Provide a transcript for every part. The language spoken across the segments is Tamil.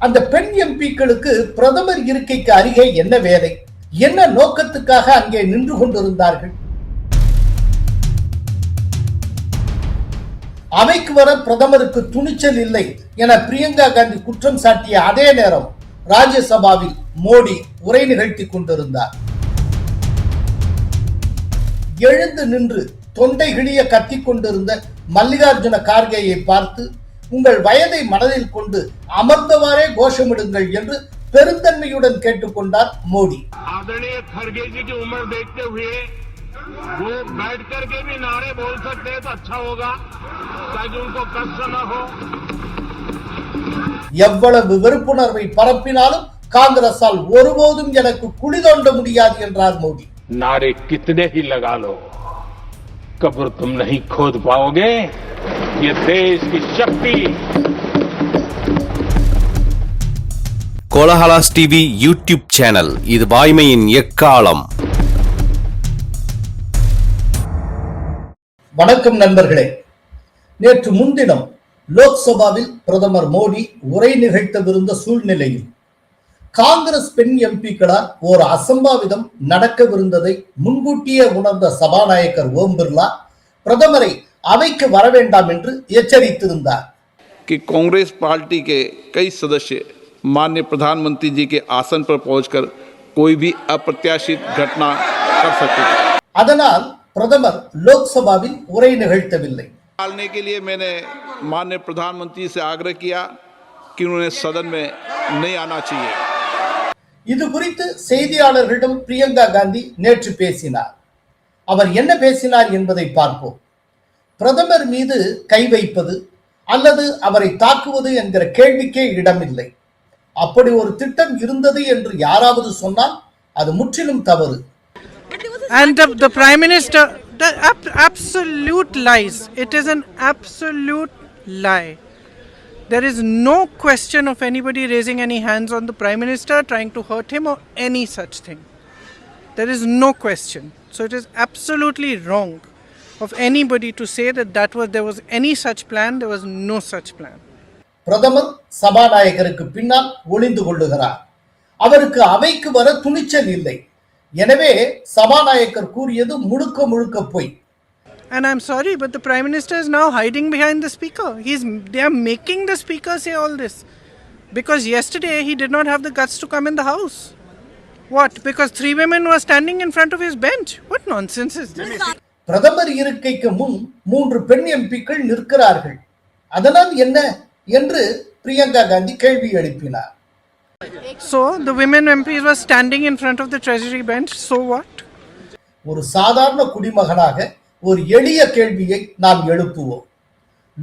அந்த பெண் எம்பிக்களுக்கு பிரதமர் இருக்கைக்கு அருகே என்ன வேலை? என்ன நோக்கத்துக்காக அங்கே நின்று கொண்டிருந்தார்கள்? அவைக்கு வர பிரதமருக்கு துணிச்சல் இல்லை என பிரியங்கா காந்தி குற்றம் சாட்டிய அதே நேரம் ராஜ்யசபாவில் மோடி உரை நிகழ்த்தி கொண்டிருந்தார். எழுந்து நின்று தொண்டை கிழிய கத்திக் கொண்டிருந்த மல்லிகார்ஜுன கார்கேயை பார்த்து உங்கள் வயதை மனதில் கொண்டு அமர்ந்தவாறே கோஷமிடுங்கள் என்று பெருந்தன்மையுடன் கேட்டுக்கொண்டார் மோடி आदरणीय खड़गे जी की उम्र देखते हुए वो बैठ करके भी नारे बोल सकते हैं तो अच्छा होगा ताकि उनको कष्ट न हो எவ்வளவு வெறுப்புணர்வை பரப்பினாலும் காங்கிரஸால் ஒருபோதும் எனக்கு குழி தோண்ட முடியாது என்றார் மோடி नारे कितने ही लगा लो कब्र तुम नहीं खोद पाओगे ये देश की शक्ति கோலஹலாஸ் டிவி யூடியூப் சேனல் இது வாய்மையின் எக்காலம் வணக்கம் நண்பர்களே நேற்று முன்தினம் லோக்சபாவில் பிரதமர் மோடி உரை நிகழ்த்தவிருந்த சூழ்நிலையில் காங்கிரஸ் பெண் எம்பிக்களால் ஓர் அசம்பாவிதம் நடக்கவிருந்ததை முன்கூட்டியே உணர்ந்த சபாநாயகர் ஓம் பிர்லா பிரதமரை அவைக்கு வர வேண்டாம் என்று எச்சரித்திருந்தார் कि कांग्रेस पार्टी के कई सदस्य माननीय प्रधानमंत्री जी के आसन पर पहुंचकर कोई भी अप्रत्याशित घटना कर सकते थे அதனால் பிரதமர் லோக்சபாவில் உரை நிகழ்த்தவில்லை डालने के लिए मैंने माननीय प्रधानमंत्री से आग्रह किया कि उन्हें सदन में नहीं आना चाहिए இது குறித்து செய்தியாளர்களிடம் பிரியங்கா காந்தி நேற்று பேசினார் அவர் என்ன பேசினார் என்பதை பார்ப்போம் பிரதமர் மீது கை வைப்பது அல்லது அவரை தாக்குவது என்கிற கேள்விக்கே இடமில்லை அப்படி ஒரு திட்டம் இருந்தது என்று யாராவது சொன்னால் அது முற்றிலும் தவறு And the, the Prime Minister, the ab- absolute lies. It is an absolute lie. There is no question of anybody raising any hands on the Prime Minister, trying to hurt him, or any such thing. There is no question. So it is absolutely wrong of anybody to say that that was there was any such plan. There was no such plan. பிரதமர் சபாநாயகருக்கு பின்னால் ஒளிந்து கொள்ளுகிறார் அவருக்கு அவைக்கு வர துணிச்சல் இல்லை எனவே சபாநாயகர் கூறியது முழுக்க முழுக்க பொய் And I'm sorry, but the Prime Minister is now hiding behind the Speaker. He's they are making the Speaker say all this. Because yesterday he did not have the guts to come in the House. What? Because three women were standing in front of his bench? What nonsense is this? பிரதமர் இருக்கைக்கு முன் மூன்று பெண் எம்பிக்கள் நிற்கிறார்கள் அதனால் என்ன என்று பிரியங்கா காந்தி கேள்வி எழுப்பினார் So the women MPs were standing in front of the Treasury bench. So what? ஒரு சாதாரண குடிமகனாக ஒரு எளிய கேள்வியை நாம் எழுப்புவோம்.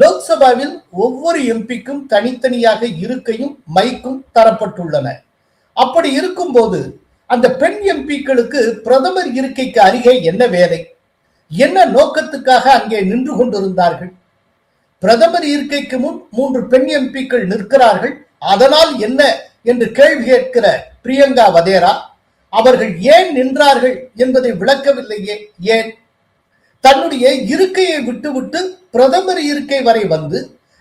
லோக்சபாவில் ஒவ்வொரு எம்பிக்கும் தனித்தனியாக இருக்கையும் மைக்கும் தரப்பட்டுள்ளன. அப்படி இருக்கும்போது அந்த பெண் எம்பிக்களுக்கு பிரதமர் இருக்கைக்கு அருகே என்ன வேலை? என்ன நோக்கத்துக்காக அங்கே நின்று கொண்டிருந்தார்கள்? பிரதமர் இருக்கைக்கு முன் மூன்று பெண் எம்பிக்கள் நிற்கிறார்கள். அதனால் என்ன என்று கேள்வி கேட்கிற பிரியங்கா வதேரா அவர்கள் ஏன் நின்றார்கள் என்பதை விளக்கவில்லையே? ஏன்? தன்னுடைய இருக்கையை விட்டுவிட்டு பிரதமர் இருக்கை வரை வந்து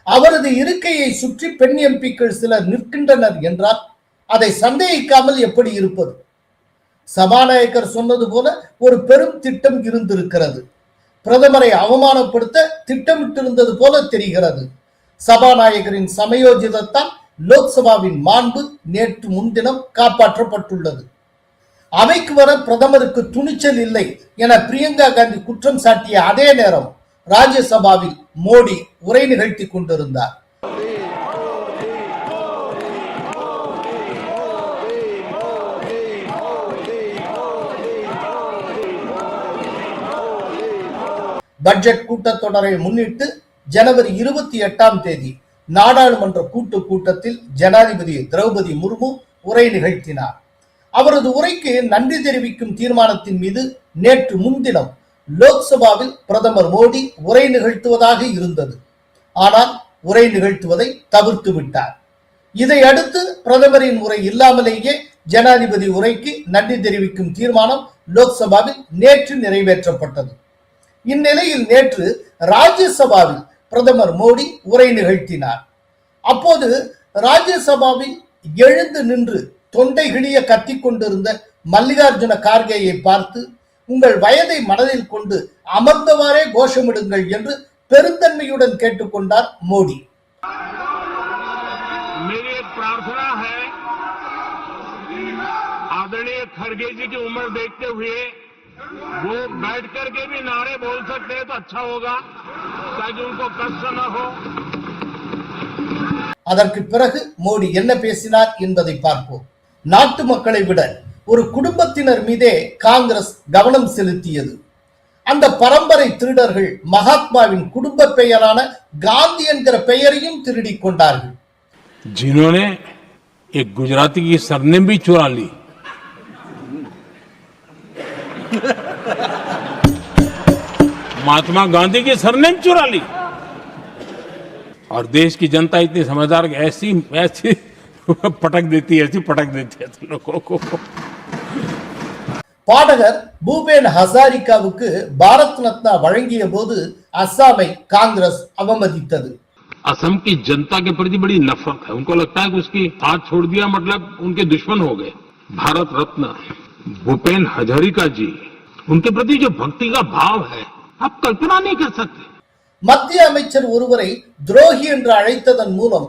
அவரது இருக்கையை சுற்றி பெண் எம்பிக்கள் சிலர் நிற்கின்றனர் என்றால் அதை சந்தேகிக்காமல் எப்படி இருப்பது? சபாநாயகர் சொன்னது போல ஒரு பெரும் திட்டம் இருந்திருக்கிறது. பிரதமரை அவமானப்படுத்த திட்டமிட்டிருந்தது போல தெரிகிறது. சபாநாயகரின் சமயோஜிதத்தால் லோக்சபாவின் மாண்பு நேற்று முன்தினம் காப்பாற்றப்பட்டுள்ளது. அவைக்கு வர பிரதமருக்கு துணிச்சல் இல்லை என பிரியங்கா காந்தி குற்றம் சாட்டிய அதே நேரம் ராஜ்யசபாவில் மோடி உரை நிகழ்த்தி கொண்டிருந்தார். பட்ஜெட் கூட்டத்தொடரை முன்னிட்டு ஜனவரி இருபத்தி எட்டாம் தேதி நாடாளுமன்ற கூட்டு கூட்டத்தில் ஜனாதிபதி திரௌபதி முர்மு உரை நிகழ்த்தினார். அவரது உரைக்கு நன்றி தெரிவிக்கும் தீர்மானத்தின் மீது நேற்று முன்தினம் லோக்சபாவில் பிரதமர் மோடி உரை நிகழ்த்துவதாக இருந்தது. ஆனால் உரை நிகழ்த்துவதை தவிர்த்து விட்டார். இதை அடுத்து பிரதமரின் உரை இல்லாமலேயே ஜனாதிபதி உரைக்கு நன்றி தெரிவிக்கும் தீர்மானம் லோக்சபாவில் நேற்று நிறைவேற்றப்பட்டது. இந்நிலையில் நேற்று ராஜ்யசபாவில் பிரதமர் மோடி உரை நிகழ்த்தினார். அப்போது ராஜ்யசபாவில் எழுந்து நின்று தொண்டை கிழிய கத்திக் கொண்டிருந்த மல்லிகார்ஜுன கார்கேயை பார்த்து உங்கள் வயதை மனதில் கொண்டு அமர்ந்தவாறே கோஷமிடுங்கள் என்று பெருந்தன்மையுடன் கேட்டுக்கொண்டார் மோடி मेरी एक प्रार्थना है आदरणीय खड़गे जी की उम्र देखते हुए वो बैठ करके भी नारे बोल सकते हैं तो अच्छा होगा ताकि उनको कष्ट न हो அதற்கு பிறகு மோடி என்ன பேசினார் என்பதை பார்ப்போம் நாட்டு மக்களை விட ஒரு குடும்பத்தினர் மீதே காங்கிரஸ் கவனம் செலுத்தியது அந்த பரம்பரை திருடர்கள் மகாத்மாவின் குடும்ப பெயரான காந்தி என்கிற பெயரையும் திருடிக் கொண்டார்கள் जिन्होंने एक गुजराती की सरनेम भी चुरा ली महात्मा गांधी की सरनेम चुरा ली और देश की जनता इतनी समझदार कि ऐसी ऐसी पटक देती है ऐसी पटक देती है तो लोगों को பாடகர் பூபேன் ஹசாரிகாவுக்கு பாரத் ரத்னா வழங்கிய போது அஸ்ஸாமை காங்கிரஸ் அவமதித்தது असम की जनता के प्रति बड़ी नफरत है उनको लगता है कि उसकी साथ छोड़ दिया मतलब उनके दुश्मन हो गए भारत रत्न भूपेन हजारिका जी उनके प्रति जो भक्ति का भाव है आप कल्पना नहीं कर सकते மத்திய அமைச்சர் ஒருவரை துரோகி என்று அழைத்ததன் மூலம்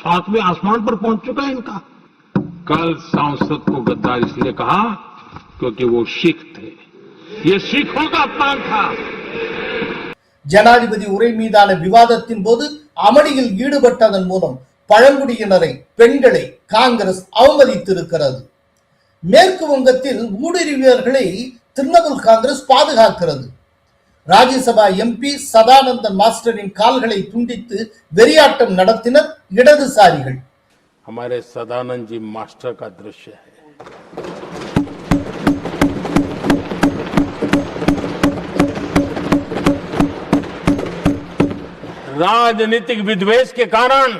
सातवें आसमान पर पहुंच चुका है इनका कल सांसद को गद्दार इसलिए कहा क्योंकि वो सिख थे ये सिखों का अपमान था ஜனாதிபதி உரை மீதான விவாதத்தின் போது அமளியில் ஈடுபட்டதன் மூலம் பழங்குடியினரை பெண்களை காங்கிரஸ் அவமதித்திருக்கிறது மேற்கு வங்கத்தில் ஊடுருவியர்களை திரிணாமுல் காங்கிரஸ் பாதுகாக்கிறது ராஜ்யசபா எம்பி சதானந்தன் மாஸ்டரின் கால்களை துண்டித்து வெறியாட்டம் நடத்தினர் இடதுசாரிகள் हमारे सदानंद जी मास्टर का दृश्य है राजनीतिक विद्वेष के कारण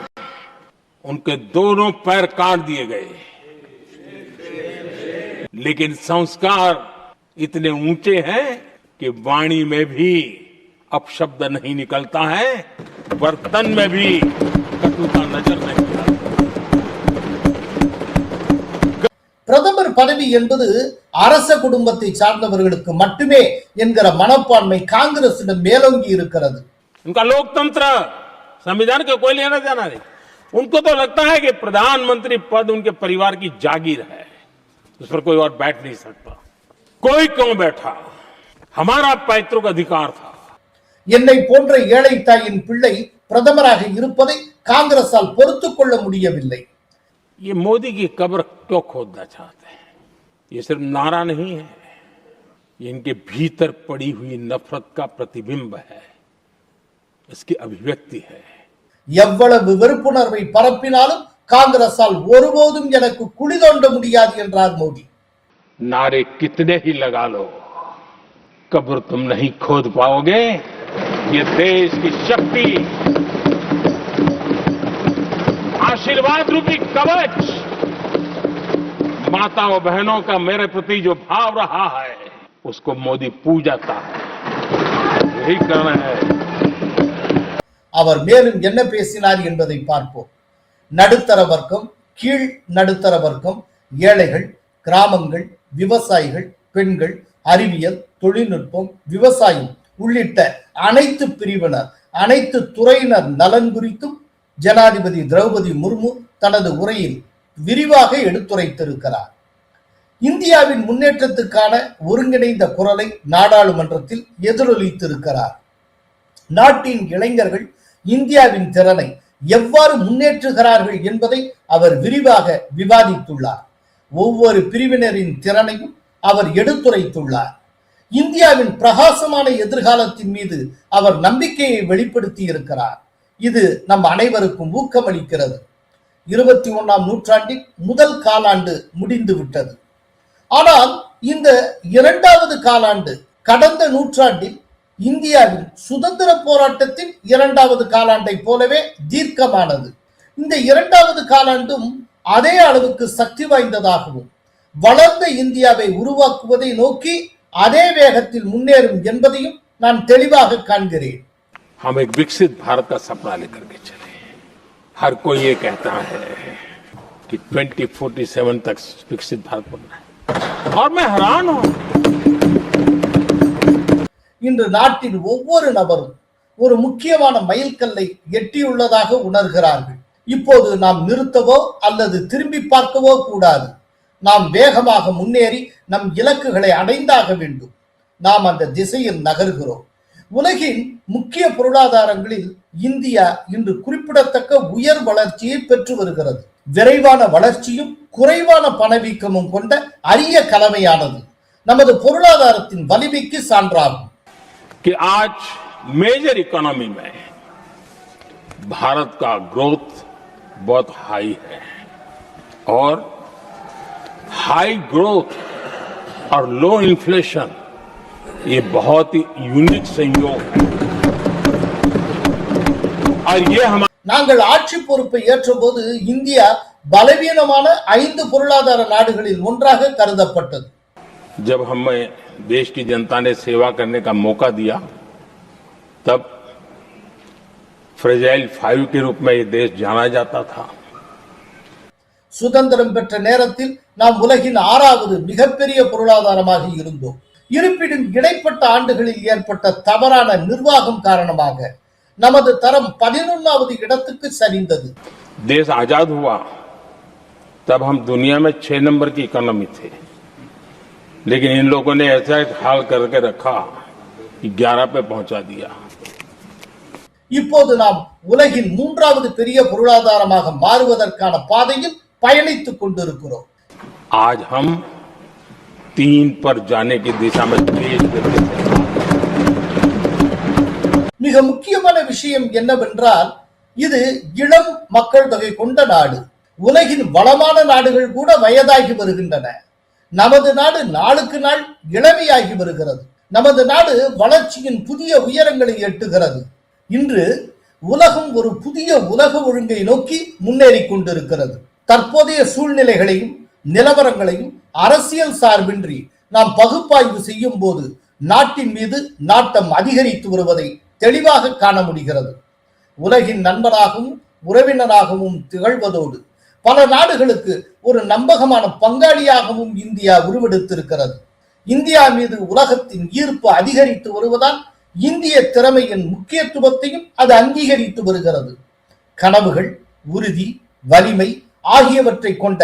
उनके दोनों पैर काट दिए गए लेकिन संस्कार इतने ऊंचे हैं कि वाणी में भी अपशब्द नहीं निकलता है बर्तन में भी कटुता नजर नहीं आती பிரதமர் பதவி என்பது அரச குடும்பத்தை சார்ந்தவர்களுக்கு மட்டுமே என்கிற மனப்பான்மை காங்கிரசிடம் மேலோங்கி இருக்கிறது उनका लोकतंत्र संविधान का कोई लेना देना नहीं उनको तो लगता है कि प्रधानमंत्री पद उनके परिवार की जागीर है उस पर कोई और बैठ नहीं सकता कोई क्यों बैठा हमारा पैतृक अधिकार था என்னை போன்ற ஏழை தாயின் பிள்ளை பிரதமராக இருப்பதை காங்கிரசால் பொறுத்துக் கொள்ள முடியவில்லை ये मोदी की कब्र क्यों खोदना चाहते हैं ये सिर्फ नारा नहीं है ये इनके भीतर पड़ी हुई नफरत का प्रतिबिंब है इसकी अभिव्यक्ति है எவ்வளவு வெறுப்புணர்வை பரப்பினாலும் காங்கிரசால் ஒருபோதும் எனக்கு குழி தோண்ட முடியாது என்றார் மோடி नारे कितने ही लगा लो कब्र तुम नहीं खोद पाओगे ये देश की शक्ति आशीर्वाद रूपी कवच माताओं बहनों का मेरे प्रति जो भाव रहा है उसको मोदी पूजाता है यही कारण है அவர் மேலும் என்ன பேசினார் என்பதை பார்ப்போம் நடுத்தர வர்க்கம் கீழ் நடுத்தர வர்க்கம் ஏழைகள் கிராமங்கள் விவசாயிகள் பெண்கள் அறிவியல் தொழில்நுட்பம் விவசாயம் உள்ளிட்ட அனைத்து பிரிவினர் அனைத்து துறையினர் நலன் குறித்தும் ஜனாதிபதி திரௌபதி முர்மு தனது உரையில் விரிவாக எடுத்துரைத்திருக்கிறார். இந்தியாவின் முன்னேற்றத்துக்கான ஒருங்கிணைந்த குரலை நாடாளுமன்றத்தில் எதிரொலித்திருக்கிறார். நாட்டின் இளைஞர்கள் இந்தியாவின் திறனை எவ்வாறு முன்னேற்றுகிறார்கள் என்பதை அவர் விரிவாக விவாதித்துள்ளார். ஒவ்வொரு பிரிவினரின் திறனையும் அவர் எடுத்துரைத்துள்ளார். இந்தியாவின் பிரகாசமான எதிர்காலத்தின் மீது அவர் நம்பிக்கையை வெளிப்படுத்தி இருக்கிறார். இது நம் அனைவருக்கும் ஊக்கமளிக்கிறது. இருபத்தி ஒன்னாம் நூற்றாண்டின் முதல் காலாண்டு முடிந்து விட்டது. ஆனால் இந்த இரண்டாவது காலாண்டு கடந்த நூற்றாண்டில் இந்தியாவின் சுதந்திர போராட்டத்தின் இரண்டாவது காலாண்டை போலவே தீர்க்கமானது. இந்த இரண்டாவது காலாண்டும் அதே அளவுக்கு சக்தி வாய்ந்ததாகவும் வளர்ந்த இந்தியாவை உருவாக்குவதை நோக்கி அதே வேகத்தில் முன்னேறும் என்பதையும் நான் தெளிவாக காண்கிறேன் हम एक विकसित भारत का सपना लेकर के चले हर कोई ये कहता है कि 2047 तक विकसित भारत बनना है और मैं हैरान हूं இன்று நாட்டின் ஒவ்வொரு நபரும் ஒரு முக்கியமான மைல்கல்லை எட்டியுள்ளதாக உணர்கிறார்கள் இப்போது நாம் நிறுத்தவோ அல்லது திரும்பி பார்க்கவோ கூடாது நாம் வேகமாக முன்னேறி நம் இலக்குகளை அடைந்தாக வேண்டும் நாம் அந்த திசையில் நகர்கிறோம் உலகின் முக்கிய பொருளாதாரங்களில் இந்தியா இன்று குறிப்பிடத்தக்க உயர் வளர்ச்சியை பெற்று வருகிறது விரைவான வளர்ச்சியும் குறைவான பணவீக்கமும் கொண்ட அரிய கலவையானது நமது பொருளாதாரத்தின் வலிமைக்கு சான்றாகும் कि आज मेजर इकोनॉमी में भारत का ग्रोथ बहुत हाई है और हाई ग्रोथ और लो इन्फ्लेशन ये बहुत ही यूनिक संयोग है और ये हमारे நாங்கள் ஆட்சி பொறுப்பை ஏற்றபோது இந்தியா பலவீனமான ஐந்து பொருளாதார நாடுகளில் ஒன்றாக கருதப்பட்டது जब हमें देश की जनता ने सेवा करने का मौका दिया तब फ्रेजाइल फाइव के रूप में ये देश जाना जाता था சுதந்திரம் பெற்ற நேரத்தில் நாம் உலகின் ஆறாவது மிகப்பெரிய பொருளாதாரமாக இருந்தோம் இருப்பினும் இடைப்பட்ட ஆண்டுகளில் ஏற்பட்ட தவறான நிர்வாகம் காரணமாக நமது தரம் பதினொன்னாவது இடத்துக்கு சரிந்தது देश आजाद हुआ तब हम दुनिया में छह नंबर की इकोनॉमी थे लेकिन इन लोगों ने ऐसा हाल करके रखा कि ग्यारह पे पहुंचा दिया இப்போது நாம் உலகின் மூன்றாவது பெரிய பொருளாதாரமாக மாறுவதற்கான பாதையில் பயணித்துக் கொண்டிருக்கிறோம். ஆஜ் ஹம் தீன் பர் ஜானே திசா மிக முக்கியமான விஷயம் என்னவென்றால் இது இளம் மக்கள் தொகை கொண்ட நாடு. உலகின் வளமான நாடுகள் கூட வயதாகி வருகின்றன. நமது நாடு நாளுக்கு நாள் இளமையாகி வருகிறது. நமது நாடு வளர்ச்சியின் புதிய உயரங்களை எட்டுகிறது. இன்று உலகம் ஒரு புதிய உலக ஒழுங்கை நோக்கி முன்னேறி கொண்டிருக்கிறது. தற்போதைய சூழ்நிலைகளையும் நிலவரங்களையும் அரசியல் சார்பின்றி நாம் பகுப்பாய்வு செய்யும் போது நாட்டின் மீது நாட்டம் அதிகரித்து வருவதை தெளிவாக காண முடிகிறது. உலகின் நண்பராகவும் உறவினராகவும் திகழ்வதோடு பல நாடுகளுக்கு ஒரு நம்பகமான பங்காளியாகவும் இந்தியா உருவெடுத்திருக்கிறது. இந்தியா மீது உலகத்தின் ஈர்ப்பு அதிகரித்து வருவதால் இந்திய திறமையின் முக்கியத்துவத்தையும் அது அங்கீகரித்து வருகிறது. கனவுகள் உறுதி வலிமை ஆகியவற்றை கொண்ட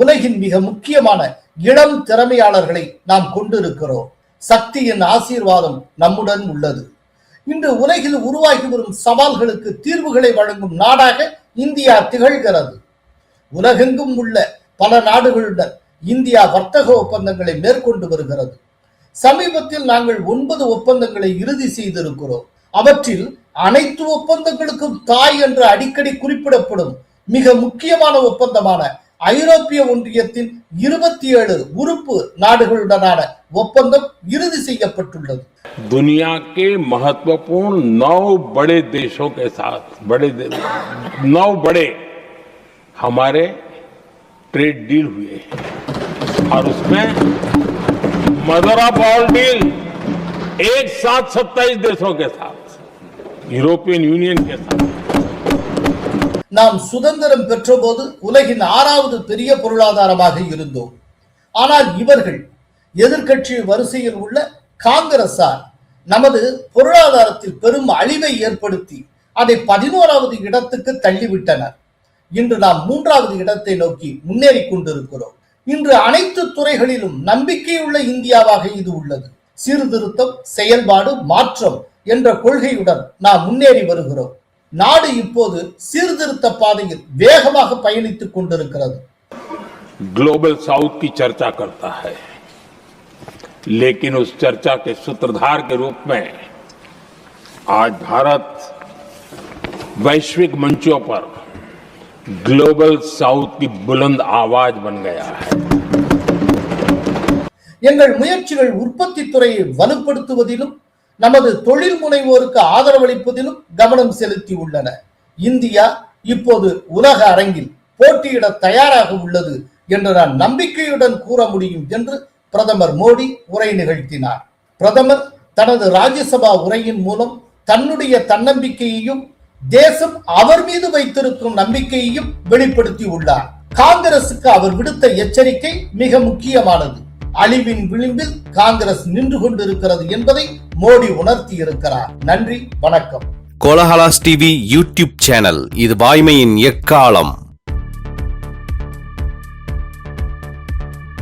உலகின் மிக முக்கியமான இளம் திறமையாளர்களை நாம் கொண்டிருக்கிறோம். சக்தியின் ஆசீர்வாதம் நம்முடன் உள்ளது. இன்று உலகில் உருவாகி வரும் சவால்களுக்கு தீர்வுகளை வழங்கும் நாடாக இந்தியா திகழ்கிறது. உலகெங்கும் உள்ள பல நாடுகளுடன் இந்தியா வர்த்தக ஒப்பந்தங்களை மேற்கொண்டு வருகிறது. சமீபத்தில் நாங்கள் ஒன்பது ஒப்பந்தங்களை இறுதி செய்திருக்கிறோம். அவற்றில் அனைத்து ஒப்பந்தங்களுக்கும் தாய் என்று அடிக்கடி குறிப்பிடப்படும் மிக முக்கியமான ஒப்பந்தமான ஐரோப்பிய ஒன்றியத்தின் இருபத்தி ஏழு உறுப்பு நாடுகளுடனான ஒப்பந்தம் இறுதி செய்யப்பட்டுள்ளது दुनिया के महत्वपूर्ण नौ बड़े देशों के साथ बड़े दे- नौ बड़े हमारे ट्रेड डील हुए हैं। और उसमें मदर ऑफ ऑल डील एक साथ सत्ताईस देशों के साथ यूरोपियन यूनियन के साथ நாம் சுதந்திரம் பெற்றபோது உலகின் ஆறாவது பெரிய பொருளாதாரமாக இருந்தோம். ஆனால் இவர்கள் எதிர்கட்சி வரிசையில் உள்ள காங்கிரசார் நமது பொருளாதாரத்தில் பெரும் அழிவை ஏற்படுத்தி அதை பதினோராவது இடத்துக்கு தள்ளிவிட்டனர். இன்று நாம் மூன்றாவது இடத்தை நோக்கி முன்னேறி கொண்டிருக்கிறோம். இன்று அனைத்து துறைகளிலும் நம்பிக்கையுள்ள இந்தியாவாக இது உள்ளது. சீர்திருத்தம் செயல்பாடு மாற்றம் என்ற கொள்கையுடன் நாம் முன்னேறி வருகிறோம். நாடு இப்போது சீர்திருத்த பாதையில் வேகமாக பயணித்துக் கொண்டிருக்கிறது ग्लोबल साउथ की चर्चा करता है लेकिन उस चर्चा के सूत्रधार के रूप में आज भारत वैश्विक मंचों पर ग्लोबल साउथ की बुलंद आवाज बन गया है எங்கள் முயற்சிகள் உற்பத்தி துறையை வலுப்படுத்துவதிலும் நமது தொழில் முனைவோருக்கு ஆதரவளிப்பதிலும் கவனம் செலுத்தி உள்ளன. இந்தியா இப்போது உலக அரங்கில் போட்டியிட தயாராக உள்ளது என்று நான் நம்பிக்கையுடன் கூற முடியும் என்று பிரதமர் மோடி உரை நிகழ்த்தினார். பிரதமர் தனது ராஜ்யசபா உரையின் மூலம் தன்னுடைய தன்னம்பிக்கையையும் தேசம் அவர் மீது வைத்திருக்கும் நம்பிக்கையையும் வெளிப்படுத்தி உள்ளார். காங்கிரசுக்கு அவர் விடுத்த எச்சரிக்கை மிக முக்கியமானது. அழிவின் விளிம்பில் காங்கிரஸ் நின்று கொண்டிருக்கிறது என்பதை மோடி உணர்த்தி இருக்கிறார் நன்றி வணக்கம். கோலஹலாஸ் டிவி யூடியூப் சேனல் இது வாய்மையின் எக்காலம்.